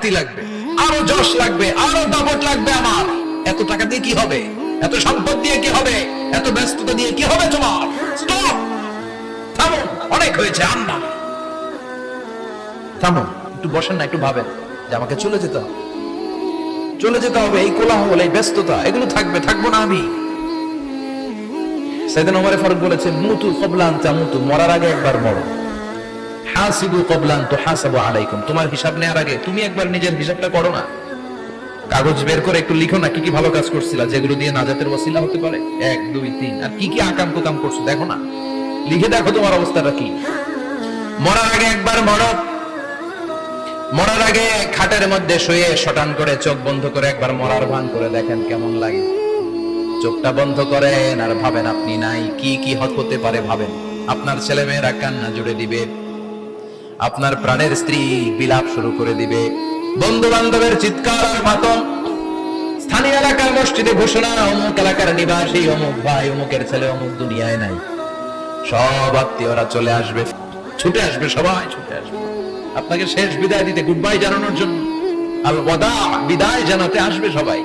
খ্যাতি লাগবে, আরও যশ লাগবে, আরও দাপট লাগবে আমার। এত টাকা দিয়ে কি হবে? এত সম্পদ দিয়ে কি হবে? এত ব্যস্ততা দিয়ে কি হবে তোমার? অনেক হয়েছে আন্না থামুন একটু বসেন না, একটু ভাবেন যে আমাকে চলে যেতে হবে। চলে যেতে হবে, এই কোলাহল, এই ব্যস্ততা, এগুলো থাকবে, থাকব না আমি। সেদিন ওমরে ফারুক বলেছে, মুতু কবলান তামুতু, মরার আগে একবার মরো। হাসিবু কবলান তো হাসাবু আলাইকুম। তোমার হিসাব নেওয়ার আগে তুমি একবার নিজের হিসাবটা করো না। কাগজ বের করে একটু লিখো না, কি কি ভালো কাজ করছিলা, যেগুলো দিয়ে নাজাতের ওসিলা হতে পারে? এক, দুই, তিন, আর কি কি আকাম কুকাম করছ, দেখো না। লিখে দেখো তোমার অবস্থাটা কি। মরার আগে একবার মরো। মরার আগে খাটের মধ্যে শুয়ে শটান করে চোখ বন্ধ করে একবার মরার ভান করে দেখেন কেমন লাগে। চোখটা বন্ধ করেন আর ভাবেন আপনি নাই, কি কি হত পারে ভাবেন। আপনার ছেলে মেয়েরা কান্না জুড়ে দিবে। আপনার প্রাণের স্ত্রী বিলাপ শুরু করে দিবে। বন্ধু বান্ধবের চিৎকার মাতম। স্থানীয় এলাকার মসজিদে ঘোষণা, অমুক এলাকার নিবাসী, অমুক ভাই, অমুকের ছেলে, অমুক দুনিয়ায় নাই। সব আত্মীয়রা চলে আসবে। ছুটে আসবে সবাই, ছুটে আসবে। আপনাকে শেষ বিদায় দিতে গুড বাই জানানোর জন্য। আল ওয়াদা বিদায় জানাতে আসবে সবাই।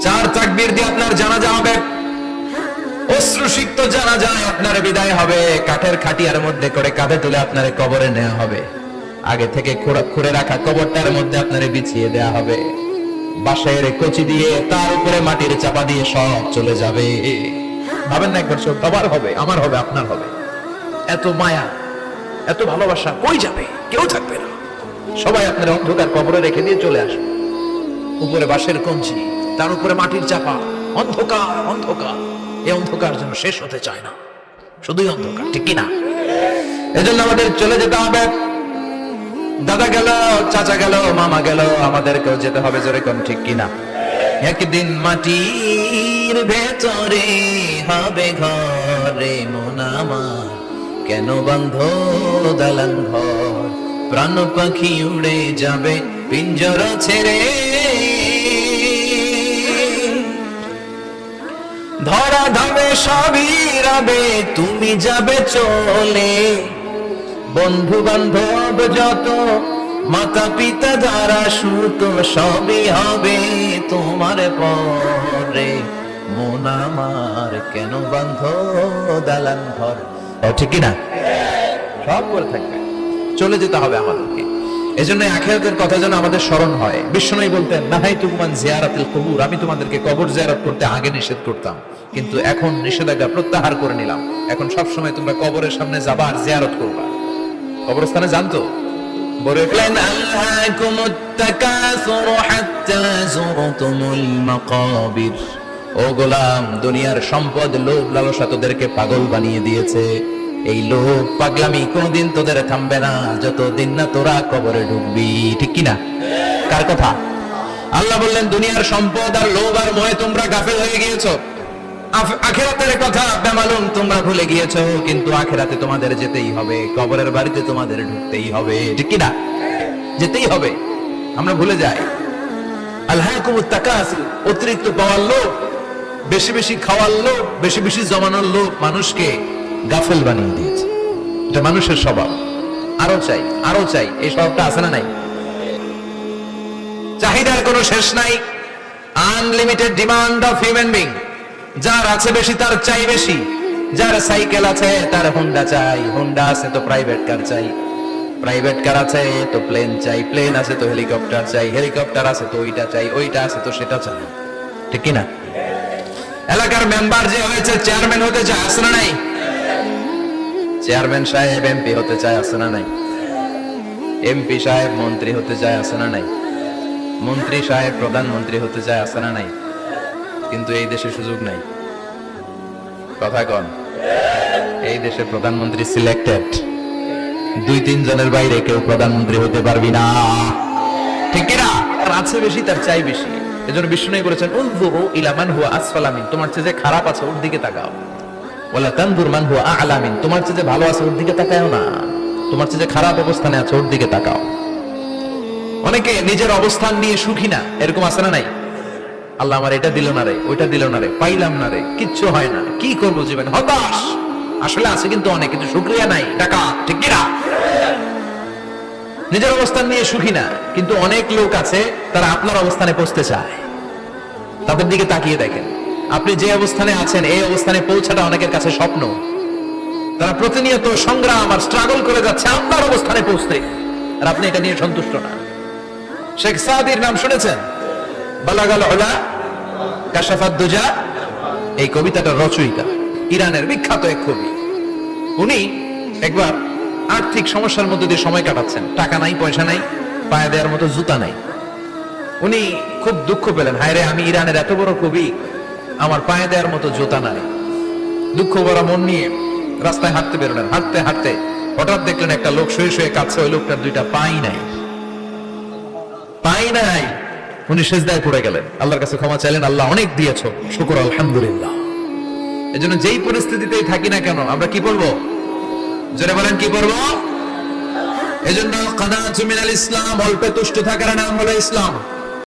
চার তাকবীর দিয়ে আপনার জানাজা হবে। অশ্রুসিক্ত জানা যায় আপনার বিদায় হবে। কাঠের খাটিয়ার মধ্যে করে কাঁধে তুলে আপনার কবরে নেওয়া হবে। আগে থেকে খুঁড়ে রাখা কবরটার মধ্যে আপনার বিছিয়ে দেয়া হবে। বাঁশের কচি দিয়ে তার উপরে মাটির চাপা দিয়ে সব চলে যাবে। ভাবেন না একবার, সব আবার হবে, আমার হবে, আপনার হবে। এত মায়া, এত ভালোবাসা কই যাবে? কেউ থাকবে না। সবাই আপনার অন্ধকার কবরে রেখে দিয়ে চলে আসবে। উপরে বাঁশের কঞ্চি, তার উপরে মাটির চাপা, অন্ধকার অন্ধকার। এই অন্ধকার যেন শেষ হতে চায় না। শুধুই অন্ধকার, ঠিক কিনা? এজন্য আমাদের চলে যেতে হবে। দাদা গেল, চাচা গেল, মামা গেল, আমাদেরকেও যেতে হবে জোরে কোন ঠিক কিনা? একদিন মাটির ভেতরে হবে ঘরে মোনামা কেন বন্ধ দালান ঘর? প্রাণ পাখি উড়ে যাবে, পিঞ্জর ছেড়ে ধরা ধামে সবই রবে, তুমি যাবে চলে। বন্ধু বান্ধব যত, মাতা পিতা যারা সুত সবই হবে তোমার পরে। মন আমার কেন বান্ধ দালান ঘর? ঠিক না সব করে থাকবে। চলে যেতে হবে আমাদেরকে। এজন্য আখেরাতের কথা যেন আমাদের স্মরণ হয়। বলতেন, নাহাই জিয়ারাতিল কবুর, আমি তোমাদেরকে কবর জিয়ারত করতে আগে নিষেধ করতাম, কিন্তু এখন নিষেধাজ্ঞা প্রত্যাহার করে নিলাম। এখন সব সময় তোমরা কবরের সামনে যাবা আর জিয়ারত করবা। কবরস্থানে জানতো তাকাসুর হাত্তা যুরতুমুল মাকাবির। ও গোলাম, দুনিয়ার সম্পদ, লোভ, লালসা তোদেরকে পাগল বানিয়ে দিয়েছে। এই লোভ পাগলামি কোনোদিন তোদের থামবে না, যতদিন না তোরা কবরে ঢুকবি, ঠিক কিনা? কার কথা? আল্লাহ বললেন, দুনিয়ার সম্পদ আর লোভ আর মোহে তোমরা গাফেল হয়ে গিয়েছো। আখেরাতের কথা বেমালুম তোমরা ভুলে গিয়েছো, কিন্তু আখেরাতে তোমাদের যেতেই হবে, কবরের বাড়িতে তোমাদের ঢুকতেই হবে, ঠিক কিনা? যেতেই হবে, আমরা ভুলে যাই। অতিরিক্ত পাওয়ার লোভ, বেশি বেশি খাওয়ার লোভ, বেশি বেশি জমানোর লোভ মানুষকে। গাফেল বানিয়ে দিয়েছে। এটা মানুষের স্বভাব। আরও চাই আরও চাই, এই স্বভাবটা আছে না নাই? চাহিদার কোনো শেষ নাই। Unlimited demand of human being যার আছে বেশি, তার চাই বেশি। যার সাইকেল আছে, তার হুন্ডা চাই। হুন্ডা আছে, তো প্রাইভেট কার চাই। প্রাইভেট কার আছে, তো প্লেন চাই। প্লেন আছে, তো হেলিকপ্টার চাই। হেলিকপ্টার আছে, তো ওইটা চাই। ওইটা আছে, তো সেটা চাই। ঠিক কি না এলাকার মেম্বার যে হয়েছে চেয়ারম্যান হতে চায় না নাই? চেয়ারম্যান সাহেব, এমপি হতে চায় আছে না নাই? এমপি সাহেব, মন্ত্রী হতে চায় আছে না নাই? মন্ত্রী সাহেব, প্রধানমন্ত্রী হতে চায় আছে না নাই? কিন্তু এই দেশে সুযোগ নাই। কথা কন। এই দেশে প্রধানমন্ত্রী সিলেক্টেড দুই তিন জনের বাইরে কেউ প্রধানমন্ত্রী হতে পারবি না। ঠিক না? আছে বেশি, তার চাই বেশি। এজন্য বিষ্ণু বলেছেন উনজুরু ইলা মান হুয়া আসফালা মিন। তোমার চেয়ে যে খারাপ আছে, ওর দিকে তাকাও। ওয়ালা তানজুর মান হুয়া আ'লা মিন, তোমার চেয়ে ভালো আছে ওর দিকে না। তোমার চেয়ে খারাপ অবস্থানে আছে ওর দিকে তাকাও। অনেকে নিজের অবস্থান নিয়ে সুখী না, এরকম আছে না নাই? আল্লাহ আমার এটা দিল না রে, ওইটা দিল না রে, পাইলাম না রে, কিচ্ছু হয় না। কি করব জীবনে? হতাশ! আসলে আছে কিন্তু অনেক, কিন্তু শুক্রিয়া নাই টাকা ঠিক নিজের অবস্থান নিয়ে সুখী না, কিন্তু অনেক লোক আছে, তারা আপনার অবস্থানে পৌঁছতে চায়। তাদের দিকে তাকিয়ে দেখেন। আপনি যে অবস্থানে আছেন, এই অবস্থানে পৌঁছাটা অনেকের কাছে স্বপ্ন। তারা প্রতিনিয়ত সংগ্রাম আর স্ট্রাগল করে যাচ্ছে আপনার অবস্থানে পৌঁছতে। আর আপনি এটা নিয়ে সন্তুষ্ট না। শেখ সাদির নাম শুনেছেন? বালাগাল ওলা কাশাফাত দুজা, এই কবিতাটার রচয়িতা, ইরানের বিখ্যাত এক কবি। উনি একবার আর্থিক সমস্যার মধ্যে দিয়ে সময় কাটাচ্ছেন। টাকা নাই, পয়সা নাই, পায়ে দেওয়ার মতো জুতা নাই। উনি খুব দুঃখ পেলেন হায় রে আমি ইরানের এত বড় কবি আমার পায়ে দেওয়ার মতো জুতা নাই। দুঃখ ভরা মন নিয়ে রাস্তায় হাঁটতে বেরোলেন। হাঁটতে হাঁটতে হঠাৎ দেখলেন একটা লোক শুয়ে শুয়ে কাঁদছে। ওই লোকটার দুইটা পাই নাই। পাই নাই। উনি সেজদায় পড়ে গেলেন। আল্লাহর কাছে ক্ষমা চাইলেন। আল্লাহ অনেক দিয়েছ। শুকর, আলহামদুলিল্লাহ। এজন্য যেই পরিস্থিতিতেই থাকি না কেন, আমরা কি বলব জোরে বলেন, কি করব এজন্য কানাত মিনাল ইসলাম, অল্পে তুষ্ট থাকার নাম হলো ইসলাম।